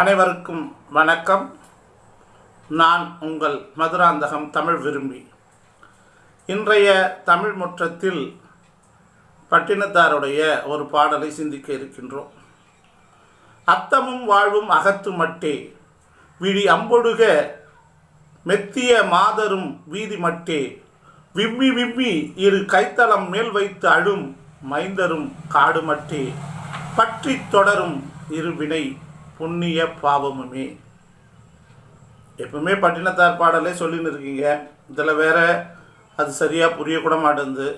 அனைவருக்கும் வணக்கம். நான் உங்கள் மதுராந்தகம் தமிழ் விரும்பி. இன்றைய தமிழ் முற்றத்தில் பட்டினத்தாருடைய ஒரு பாடலை சிந்திக்க இருக்கின்றோம். அத்தமும் வாழ்வும் அகத்து மட்டே விழி அம்பொடுக மெத்திய மாதரும் வீதி மட்டே விம்மி விம்மி இரு கைத்தளம் மேல் வைத்து அழும் மைந்தரும் காடு மட்டே பற்றி தொடரும் இருவினை புண்ணிய பாவமுமே. எப்பவுமே பட்டினத்தார் பாடலே சொல்லின்னு இருக்கீங்க. இதில் வேற அது சரியாக புரியக்கூட மாட்டேங்குது.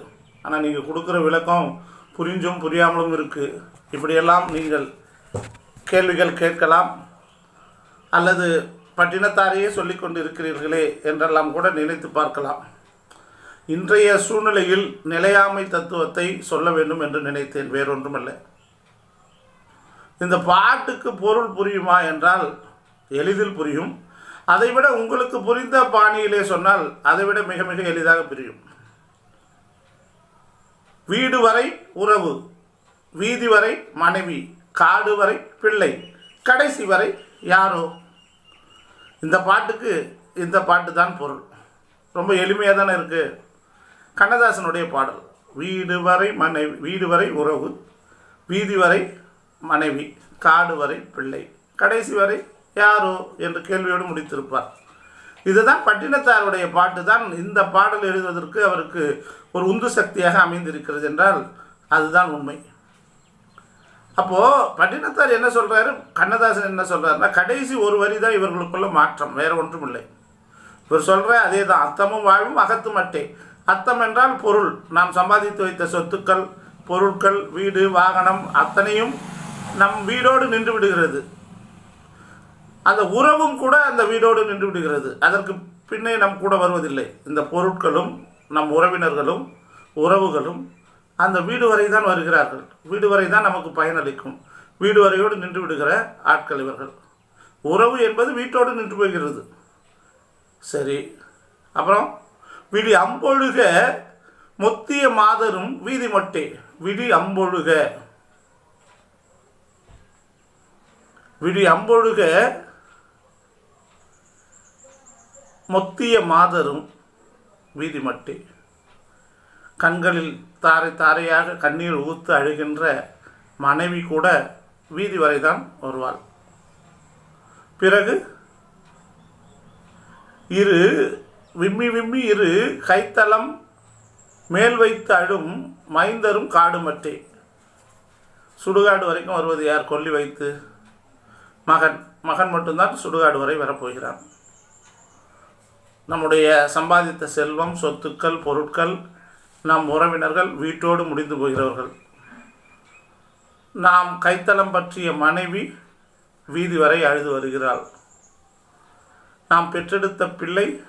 ஆனால் நீங்கள் கொடுக்குற விளக்கம் புரிஞ்சும் புரியாமலும் இருக்குது இப்படியெல்லாம் நீங்கள் கேள்விகள் கேட்கலாம். அல்லது பட்டினத்தாரையே சொல்லி கொண்டு இருக்கிறீர்களே என்றெல்லாம் கூட நினைத்து பார்க்கலாம். இன்றைய சூழ்நிலையில் நிலையாமை தத்துவத்தை சொல்ல வேண்டும் என்று நினைத்தேன். வேறொன்றுமல்ல. இந்த பாட்டுக்கு பொருள் புரியுமா என்றால் எளிதில் புரியும். அதைவிட உங்களுக்கு புரிந்த பாணியிலே சொன்னால் அதைவிட மிக மிக எளிதாக புரியும். வீடு வரை உறவு வீதி வரை மனைவி காடு வரை பிள்ளை கடைசி வரை யாரோ. இந்த பாட்டுக்கு இந்த பாட்டு தான் பொருள். ரொம்ப எளிமையாக தானே இருக்குது கண்ணதாசனுடைய பாடல். வீடு வரை மனைவி வீடு வரை உறவு வீதி வரை மனைவி காடு வரை பிள்ளை. கடைசி வரை யாரோ என்று கேள்வியோடு முடித்திருப்பார். இதுதான் பட்டினத்தாருடைய பாட்டு தான் இந்த பாடல் எழுதுவதற்கு அவருக்கு ஒரு உந்து சக்தியாக அமைந்திருக்கிறது என்றால் அதுதான் உண்மை. அப்போது பட்டினத்தார் என்ன சொல்கிறாரு கண்ணதாசன் என்ன சொல்கிறாருன்னா கடைசி ஒரு வரி தான் இவர்களுக்குள்ள மாற்றம் வேறு ஒன்றும் இல்லை இவர் சொல்கிற அதே தான் அத்தமும் வாழ்வும் அகத்து மட்டே அத்தம் என்றால் பொருள். நாம் சம்பாதித்து வைத்த சொத்துக்கள் பொருட்கள் வீடு வாகனம் அத்தனையும் நம் வீடோடு நின்று விடுகிறது. அந்த உறவும் கூட அந்த வீடோடு நின்று விடுகிறது. அதற்கு பின்னே நம் கூட வருவதில்லை. இந்த பொருட்களும் நம் உறவினர்களும் உறவுகளும் அந்த வீடு வரை தான் வருகிறார்கள். வீடு வரை தான் நமக்கு பயனளிக்கும். வீடு வரையோடு நின்று விடுகிற ஆட்கள் இவர்கள். உறவு என்பது வீட்டோடு நின்று போகிறது. சரி. அப்புறம் விடி அம்பொழுக முத்திய மாதரும் வீதி மட்டே. விடி அம்பொழுக. விடி அம்பொழுக. மொத்திய மாதரும் வீதிமட்டி. கண்களில் தாரை தாரையாக கண்ணீர் ஊத்து அழுகின்ற மனைவி கூட வீதி வரைதான் வருவாள். பிறகு? இரு விம்மி விம்மி இரு கைத்தளம் மேல் வைத்து அழும் மைந்தரும் காடுமட்டே. சுடுகாடு வரைக்கும் வருவது யார்? கொல்லி வைத்து. மகன் மகன் மட்டும்தான் சுடுகாடு வரை வரப்போகிறான். நம்முடைய சம்பாதித்த செல்வம் சொத்துக்கள் பொருட்கள் நம் உறவினர்கள் வீட்டோடு முடிந்து போகிறவர்கள். நாம் கைத்தளம் பற்றிய மனைவி வீதி வரை அழுது வருகிறாள். நாம் பெற்றெடுத்த பிள்ளை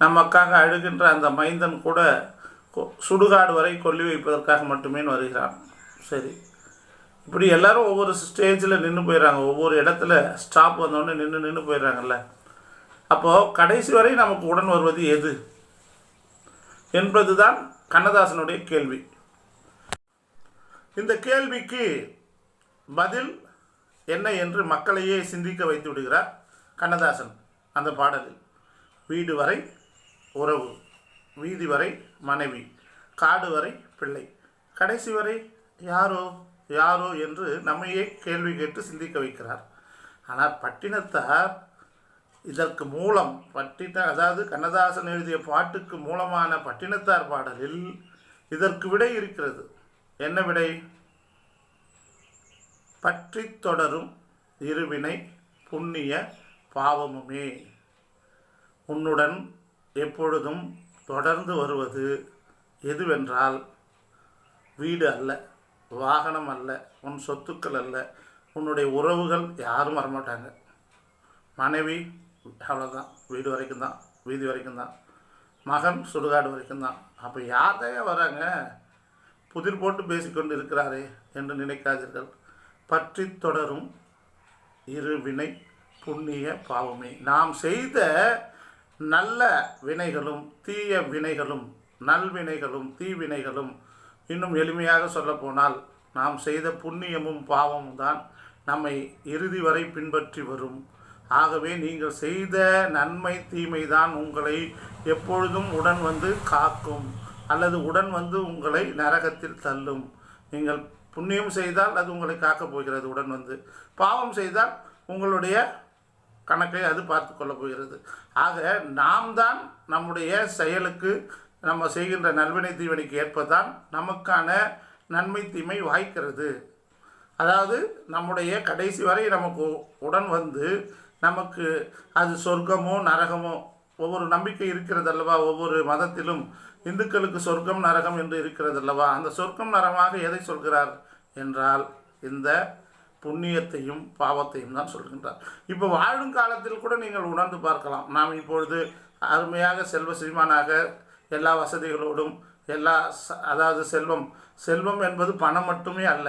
நமக்காக அழுகின்ற அந்த மைந்தன் கூட கொ- சுடுகாடு வரை கொல்லி வைப்பதற்காக மட்டுமே வருகிறான். சரி. இப்படி எல்லாரும் ஒவ்வொரு ஸ்டேஜில் நின்று போயிடுறாங்க ஒவ்வொரு இடத்துல ஸ்டாப் வந்தோடனே நின்று நின்று போயிடுறாங்கல்ல அப்போது கடைசி வரை நமக்கு உடன் வருவது எது? என்பது தான் கண்ணதாசனுடைய கேள்வி. இந்த கேள்விக்கு பதில் என்ன என்று மக்களையே சிந்திக்க வைத்து விடுகிறார் கண்ணதாசன் அந்த பாடலில். வீடு வரை உறவு வீதி வரை மனைவி காடு வரை பிள்ளை. கடைசி வரை யாரோ யாரோ என்று நம்மையே கேள்வி கேட்டு சிந்திக்க வைக்கிறார். ஆனால் பட்டினத்தார் இதற்கு மூலம் பட்டின அதாவது கண்ணதாசன் எழுதிய பாட்டுக்கு மூலமான பட்டினத்தார் பாடலில் இதற்கு விடை இருக்கிறது. என்ன விடை? பற்றி தொடரும் இருவினை புண்ணிய பாவமுமே. உன்னுடன் எப்பொழுதும் தொடர்ந்து வருவது எதுவென்றால் வீடு அல்ல. வாகனம் அல்ல உன் சொத்துக்கள் அல்ல உன்னுடைய உறவுகள் யாரும் வரமாட்டாங்க. மனைவி அவ்வளோதான் வீடு வரைக்கும் தான் வீதி வரைக்கும் தான். மகன் சுடுகாடு வரைக்கும் தான். அப்போ யார்தையா வராங்க? புதிர் போட்டு பேசிக்கொண்டு இருக்கிறாரே என்று நினைக்காதீர்கள். பற்றி தொடரும் இரு வினை புண்ணிய பாவமே. நாம் செய்த நல்ல வினைகளும் தீய வினைகளும் நல்வினைகளும் தீவினைகளும் இன்னும் எளிமையாக சொல்லப்போனால் நாம் செய்த புண்ணியமும் பாவமும் தான் நம்மை இறுதி வரை பின்பற்றி வரும். ஆகவே நீங்கள் செய்த நன்மை தீமை தான் உங்களை எப்பொழுதும் உடன் வந்து காக்கும் அல்லது உடன் வந்து உங்களை நரகத்தில் தள்ளும். நீங்கள் புண்ணியம் செய்தால் அது உங்களை காக்கப் போகிறது உடன் வந்து. பாவம் செய்தால் உங்களுடைய கணக்கை அது பார்த்து கொள்ளப் போகிறது. ஆக நாம் தான் நம்முடைய செயலுக்கு நம்ம செய்கின்ற நல்வினை தீவனைக்கு ஏற்பதான் நமக்கான நன்மை தீமை வாய்க்கிறது. அதாவது நம்முடைய கடைசி வரை நமக்கு உடன் வந்து நமக்கு அது சொர்க்கமோ நரகமோ ஒவ்வொரு நம்பிக்கை இருக்கிறது அல்லவா ஒவ்வொரு மதத்திலும் இந்துக்களுக்கு சொர்க்கம் நரகம் என்று இருக்கிறது அல்லவா அந்த சொர்க்கம் நரகமாக எதை சொல்கிறார் என்றால் இந்த புண்ணியத்தையும் பாவத்தையும் தான் சொல்கின்றார். இப்போ வாழும் காலத்தில் கூட நீங்கள் உணர்ந்து பார்க்கலாம். நாம் இப்பொழுது அருமையாக செல்வ சீமானாக எல்லா வசதிகளோடும் எல்லா அதாவது செல்வம். செல்வம் என்பது பணம் மட்டுமே அல்ல.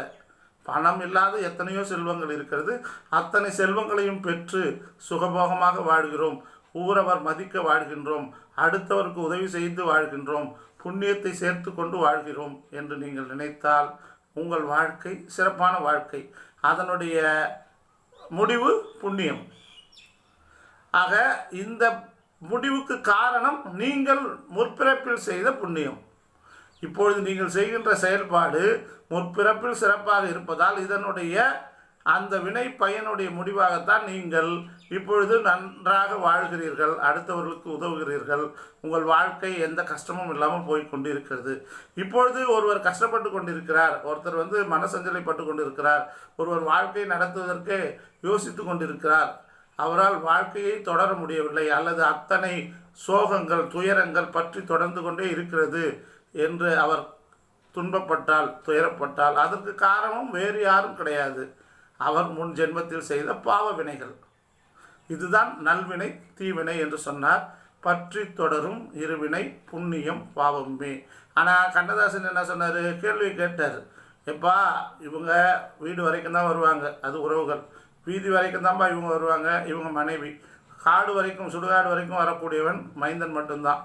பணம் இல்லாத எத்தனையோ செல்வங்கள் இருக்கிறது. அத்தனை செல்வங்களையும் பெற்று சுகபோகமாக வாழ்கிறோம். ஊரவர் மதிக்க வாழ்கின்றோம். அடுத்தவருக்கு உதவி செய்து வாழ்கின்றோம். புண்ணியத்தை சேர்த்து கொண்டு வாழ்கிறோம் என்று நீங்கள் நினைத்தால் உங்கள் வாழ்க்கை சிறப்பான வாழ்க்கை. அதனுடைய முடிவு புண்ணியம். ஆக இந்த முடிவுக்கு காரணம் நீங்கள் முற்பிறப்பில் செய்த புண்ணியம். இப்பொழுது நீங்கள் செய்கின்ற செயல்பாடு முற்பிறப்பில் சிறப்பாக இருப்பதால் இதனுடைய அந்த வினை பயனுடைய முடிவாகத்தான் நீங்கள் இப்பொழுது நன்றாக வாழ்கிறீர்கள் அடுத்தவர்களுக்கு உதவுகிறீர்கள். உங்கள் வாழ்க்கை எந்த கஷ்டமும் இல்லாமல் போய் கொண்டிருக்கிறது. இப்பொழுது ஒருவர் கஷ்டப்பட்டு கொண்டிருக்கிறார் ஒருத்தர் வந்து மனசஞ்சலைப்பட்டு கொண்டிருக்கிறார் ஒருவர் வாழ்க்கை நடத்துவதற்கு யோசித்து கொண்டிருக்கிறார். அவரால் வாழ்க்கையை தொடர முடியவில்லை. அல்லது அத்தனை சோகங்கள் துயரங்கள் பற்றி தொடர்ந்து கொண்டே இருக்கிறது என்று அவர் துன்பப்பட்டால் துயரப்பட்டால் அதற்கு காரணம் வேறு யாரும் கிடையாது. அவர் முன் ஜென்மத்தில் செய்த பாவ வினைகள். இதுதான் நல்வினை தீவினை என்று சொன்னார். பற்றி தொடரும் இருவினை புண்ணியம் பாவமே ஆனால் கண்ணதாசன் என்ன சொன்னார்? கேள்வி கேட்டார். எப்பா இவங்க வீடு வரைக்கும் தான் வருவாங்க. அது உறவுகள். வீதி வரைக்கும் தான்ப்பா இவங்க வருவாங்க. இவங்க மனைவி. காடு வரைக்கும் சுடுகாடு வரைக்கும் வரக்கூடியவன் மைந்தன் மட்டும்தான்.